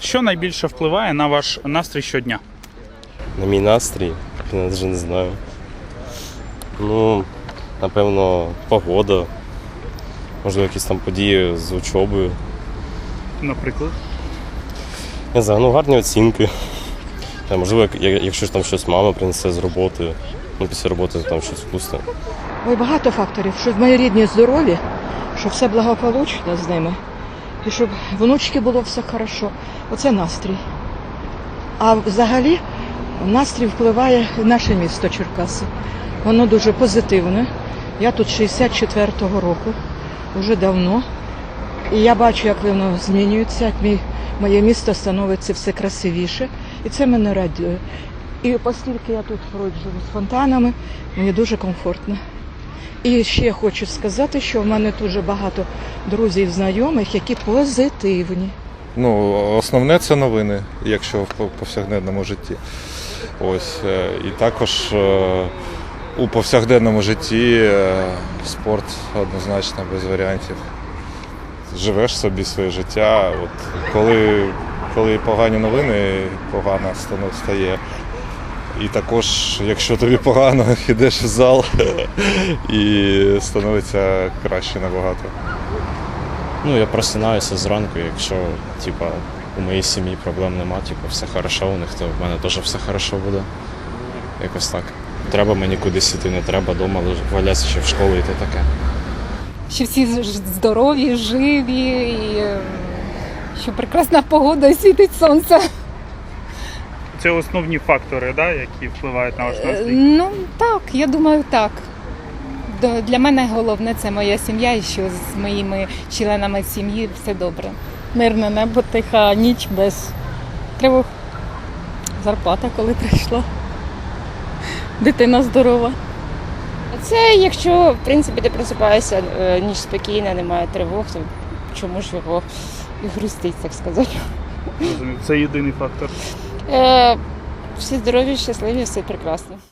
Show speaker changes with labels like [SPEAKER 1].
[SPEAKER 1] Що найбільше впливає на ваш настрій щодня?
[SPEAKER 2] На мій настрій, я навіть не знаю. Ну, напевно, погода. Можливо, якісь там події з учобою.
[SPEAKER 1] Наприклад,
[SPEAKER 2] Не знаю, ну гарні оцінки. Та, можливо, як- як- якщо ж там щось мама принесе з роботи, ну після роботи там щось вкусне.
[SPEAKER 3] Ой, багато факторів, щоб мої рідні здорові, щоб все благополучно з ними, і щоб внучки було все хорошо. Оце настрій. А взагалі настрій впливає наше місто Черкаси. Воно дуже позитивне. Я тут 64-го року, вже давно. І я бачу, як воно змінюється, як мій, моє місто становиться все красивіше. І це мене радує. І оскільки я тут ходжу з фонтанами, мені дуже комфортно. І ще хочу сказати, що в мене дуже багато друзів, знайомих, які позитивні.
[SPEAKER 4] Ну, основне це новини, якщо в повсякденному житті. Ось. е, І також е, у повсякденному житті е, спорт однозначно без варіантів. Живеш собі своє життя. От, коли, коли погані новини, погано стає. І також, якщо тобі погано, йдеш в зал і становиться краще набагато.
[SPEAKER 2] Ну, я просинаюся зранку, якщо типа, у моїй сім'ї проблем нема, типу, все хорошо у них, то в мене теж все хорошо буде. Якось так. Треба мені кудись іти, не треба вдома валятися ще в школу йти таке.
[SPEAKER 5] що всі здорові, живі, і е, що прекрасна погода і світить сонце.
[SPEAKER 1] Це основні фактори, да, які впливають на ваш
[SPEAKER 5] Е,
[SPEAKER 1] настрій.
[SPEAKER 5] Ну так, я думаю, так. Для мене головне це моя сім'я, і що з моїми членами сім'ї все добре.
[SPEAKER 6] Мирне небо, тиха ніч без тривог. Зарплата, коли прийшла. Дитина здорова.
[SPEAKER 7] Це якщо в принципі ти просипаєшся е, ніч спокійна, немає тривог, то чому ж його і грустить, так сказати.
[SPEAKER 1] Це єдиний фактор.
[SPEAKER 7] Е, всі здорові, щасливі, все прекрасно.